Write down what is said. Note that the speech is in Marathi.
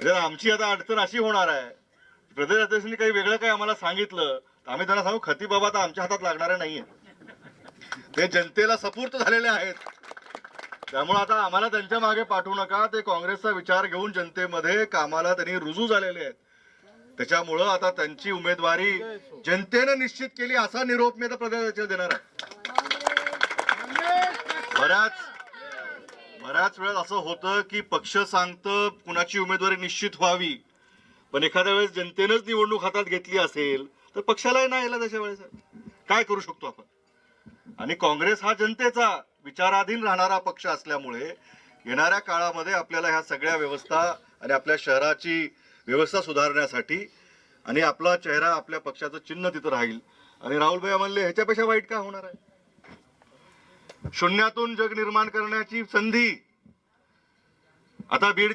म्हणजे आमची आता अडचण अशी होणार आहे. प्रदेश अध्यक्षांनी काही वेगळं काही आम्हाला सांगितलं तर आम्ही त्यांना सांगू खती बाबा आता आमच्या हातात लागणार नाहीये. ते जनतेला सपूर्त झालेले आहेत. त्यामुळे आता आम्हाला त्यांच्या मागे पाठवू नका ते काँग्रेसचा विचार घेऊन जनतेमध्ये कामाला त्यांनी रुजू झालेले आहेत. त्याच्यामुळं आता त्यांची उमेदवारी जनतेनं निश्चित केली असा निरोप मी आता प्रदेशाध्यक्ष देणार आहे. बऱ्याच बऱ्याच वेळेस असं होतं की पक्ष सांगतं कुणाची उमेदवारी निश्चित व्हावी. पण एखाद्या वेळेस जनतेनंच निवडणूक हातात घेतली असेल तर पक्षालाही नाही यायला त्याच्या वेळेस. काय करू शकतो आपण? आणि काँग्रेस हा जनतेचा विचाराधीन राहणारा पक्ष असल्यामुळे येणाऱ्या काळामध्ये आपल्याला ह्या सगळ्या व्यवस्था आणि आपल्या शहराची व्यवस्था सुधारण्यासाठी आणि आपला चेहरा आपल्या पक्षाचं चिन्ह तिथं राहील. आणि राहुलभाई म्हणले ह्याच्यापेक्षा वाईट काय होणार आहे? शून्यातून जग निर्माण करण्याची संधी. आता बीड